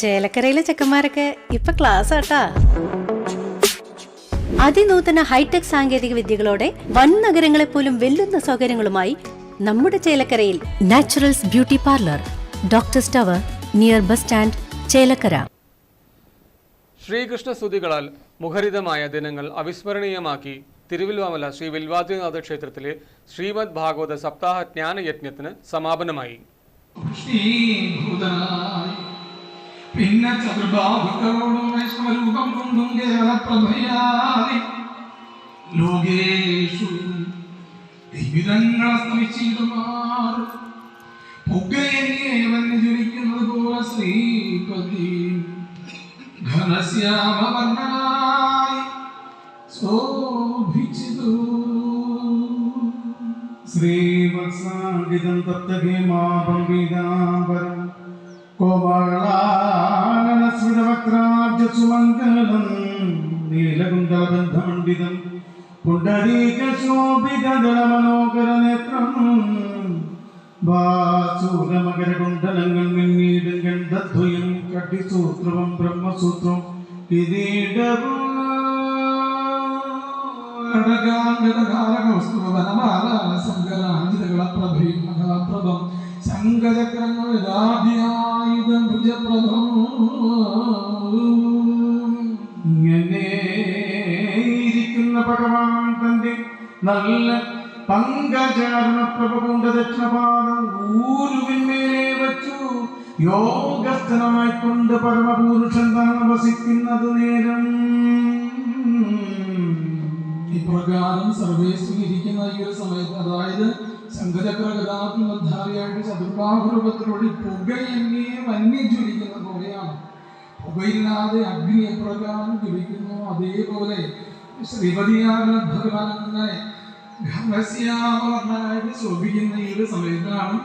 ചേലക്കരയിലെ ചെക്കന്മാരൊക്കെ ഇപ്പൊ ക്ലാസ് ആട്ടാ അതിനൂതന ഹൈടെക് സാങ്കേതിക വിദ്യകളോടെ വൻ നഗരങ്ങളെ പോലും വെല്ലുന്ന സൗകര്യങ്ങളുമായി നമ്മുടെ ചേലക്കരയിൽ naturals beauty parlour doctor tower near bus stand Chelakkara. Sreekrishna സ്തുതികളാൽ മുഖരിതമായ ദിനങ്ങൾ അവിസ്മരണീയമാക്കി തിരുവിൽവാമല ശ്രീ വിൽവാദിനാഥ ക്ഷേത്രത്തിലെ ശ്രീമദ് ഭാഗവത സപ്താഹ ജ്ഞാന ജ്ഞാനയജ്ഞത്തിന് സമാപനമായി. പിന്നെ ചതുർബാഹുക്കളോടും വൈഷ്ണവരൂപം കൊണ്ടും കേവലപ്രഭയായി ലോകേഷു ദിവിധങ്ങൾ അസ്തമിച്ചിടുമാർ പുകയേവൻ ജ്വലിക്കുന്നത് പോലെ ശ്രീപതി ഘനശ്യാമവർണനായി ശോഭിച്ചിതു. തത്തകേ തപ്തഹേമാപം പീതാംബരം കോമളാനസ്മിതവക്രാബ്ജസുമംഗലം നീലകുണ്ടലബന്ധമണ്ഡിതം പുണ്ടരീകശോഭിതദളമനോഹരനേത്രം ബാസൂരമകരകുണ്ടലങ്ങൾ മിന്നീടും ഗന്ധദ്വയം കട്ടിസൂത്രവും ബ്രഹ്മസൂത്രം കിരീടവും. മഹാപ്രഭം ശങ്കചക്രങ്ങളിലാദ്യായുധം ഭുജപ്രഭം ഇങ്ങനെ ഇരിക്കുന്ന ഭഗവാൻ തന്റെ നല്ല പങ്കജാരണപ്രഭ കൊണ്ട് ദക്ഷിണപാദം ഊരുവിന്മേലെ വച്ചു. യോഗസ്ഥനായി കൊണ്ട് പരമപുരുഷൻ താൻ വസിക്കുന്നത് നേരം. ഇപ്രകാരം സർവേശ്വരി ഇരിക്കുന്ന ഈ ഒരു സമയത്ത് അതായത് ശങ്കചക്ര ഗതാത്മധാരിയായിട്ട് ചതുർബാഹുരൂപത്തിലൂടെ പുകയെന്നെ വന്യം ജ്വലിക്കുന്ന പോലെയാണ് പുകയില്ലാതെ അഗ്നി എപ്രകാരം ജ്വലിക്കുന്നു. അതേപോലെ ശ്രീപതിയാകുന്ന ഭഗവാൻ അങ്ങനെ ഘനശ്യാമവർണനായിട്ട് ശോഭിക്കുന്ന ഈ ഒരു സമയത്താണ്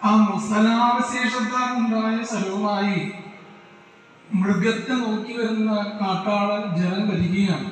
ആ മുസലാവശേഷത്താൽ ഉണ്ടായ സ്ഥലവുമായി മൃഗത്തെ നോക്കി വരുന്ന കാട്ടാളൻ ജലം വരികയാണ്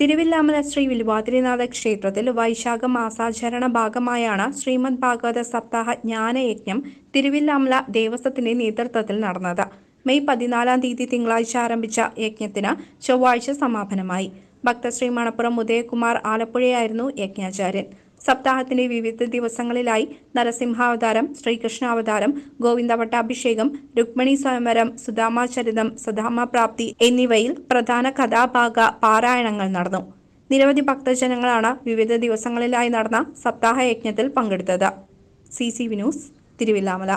തിരുവില്ലാമല ശ്രീ വിൽവാതിരിനാഥ ക്ഷേത്രത്തിൽ വൈശാഖ മാസാചരണ ഭാഗമായാണ് ശ്രീമദ് ഭാഗവത സപ്താഹ ജ്ഞാനയജ്ഞം തിരുവില്ലാമല ദേവസ്വത്തിന്റെ നേതൃത്വത്തിൽ നടന്നത്. മെയ് പതിനാലാം തീയതി തിങ്കളാഴ്ച ആരംഭിച്ച യജ്ഞത്തിന് ചൊവ്വാഴ്ച സമാപനമായി. ഭക്തശ്രീ മണപ്പുറം ഉദയകുമാർ ആലപ്പുഴയായിരുന്നു യജ്ഞാചാര്യൻ. സപ്താഹത്തിന്റെ വിവിധ ദിവസങ്ങളിലായി നരസിംഹാവതാരം ശ്രീകൃഷ്ണാവതാരം ഗോവിന്ദവട്ടാഭിഷേകം രുക്മിണി സ്വയംവരം സുധാമാചരിതം സുധാമപ്രാപ്തി എന്നിവയിൽ പ്രധാന കഥാഭാഗ പാരായണങ്ങൾ നടന്നു. നിരവധി ഭക്തജനങ്ങളാണ് വിവിധ ദിവസങ്ങളിലായി നടന്ന സപ്താഹ യജ്ഞത്തിൽ പങ്കെടുത്തത്. C C Vinoos Thiruvilwamala.